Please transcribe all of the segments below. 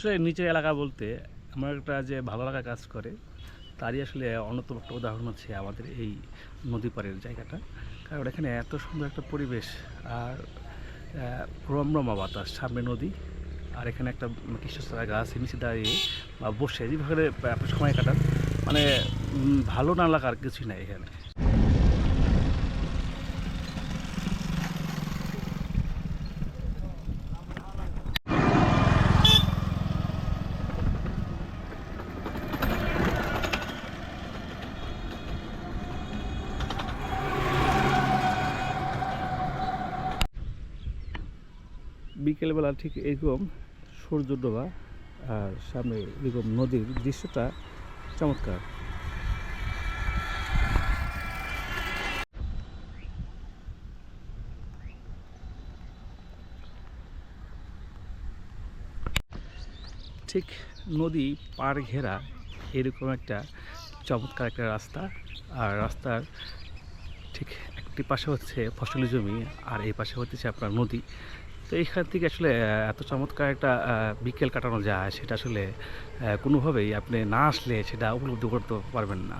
আসলে নিচের এলাকা বলতে আমার একটা যে ভালো লাগা কাজ করে, তারই আসলে অন্যতম একটা উদাহরণ হচ্ছে আমাদের এই নদী পাড়ের জায়গাটা। কারণ এখানে এত সুন্দর একটা পরিবেশ আর রমরমা বাতাস, সামনে নদী আর এখানে একটা কৃষ্ণচূড়া গাছ, নিচে দাঁড়িয়ে বা বসে, যেভাবে আপনি সময় কাটান মানে ভালো না লাগার কিছুই নাই এখানে। বিকেলবেলা ঠিক এরকম সূর্য ডোবা আর সামনে এরকম নদীর দৃশ্যটা চমৎকার। ঠিক নদী পার ঘেরা এরকম একটা চমৎকার একটা রাস্তা আর রাস্তার ঠিক একটি পাশে হচ্ছে ফসলি জমি আর এই পাশে হচ্ছে আপনার নদী। তো এইখান থেকে আসলে এত চমৎকার একটা বিকেল কাটানো যায়, সেটা আসলে কোনোভাবেই আপনি না আসলে সেটা উপলব্ধি করতে পারবেন না।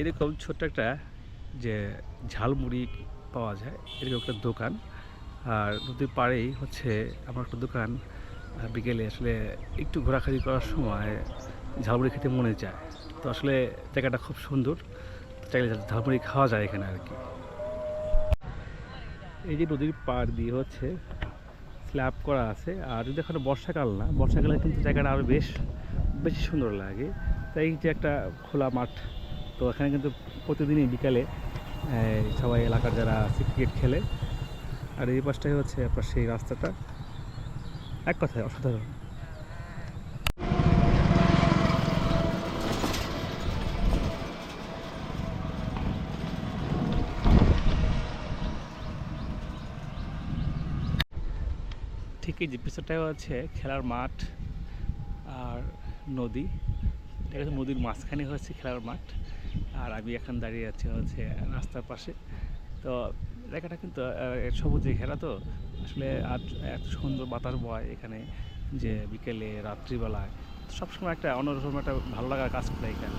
এরকম ছোট্ট একটা যে ঝালমুড়ি পাওয়া যায়, এরকম একটা দোকান। আর নদীর পাড়েই হচ্ছে, আমার একটা দোকান বিকেলে আসলে একটু ঘোরাঘুরি করার সময় ঝালমুড়ি খেতে মনে চায়। তো আসলে জায়গাটা খুব সুন্দর। চাইলে ঝালমুড়ি খাওয়া যায় এখানে আর কি। এই যে নদীর পাড় দিয়ে হচ্ছে স্ল্যাব করা আছে। আর যদি এখন বর্ষাকাল না, বর্ষাকালে কিন্তু জায়গাটা আরও বেশ, বেশি সুন্দর লাগে। তাই যে একটা খোলা মাঠ, তো এখানে কিন্তু প্রতিদিনই বিকালে সবাই এলাকার যারা আছে, ক্রিকেট খেলে। আর এই পাশটাই হচ্ছে আপনার সেই রাস্তাটা। এক কথায় অসাধারণ। ঠিক এই যে পিছনটাও হচ্ছে খেলার মাঠ আর নদী, দেখা যাচ্ছে নদীর মাঝখানে হচ্ছে খেলার মাঠ আর আমি এখন দাঁড়িয়ে আছি হচ্ছে রাস্তার পাশে। তো জায়গাটা কিন্তু সবুজে ঘেরা তো, আসলে আর এত সুন্দর বাতাস বয় এখানে যে বিকেলে, রাত্রিবেলায় সবসময় একটা অন্যরকম একটা ভালো লাগা কাজ করে এখানে।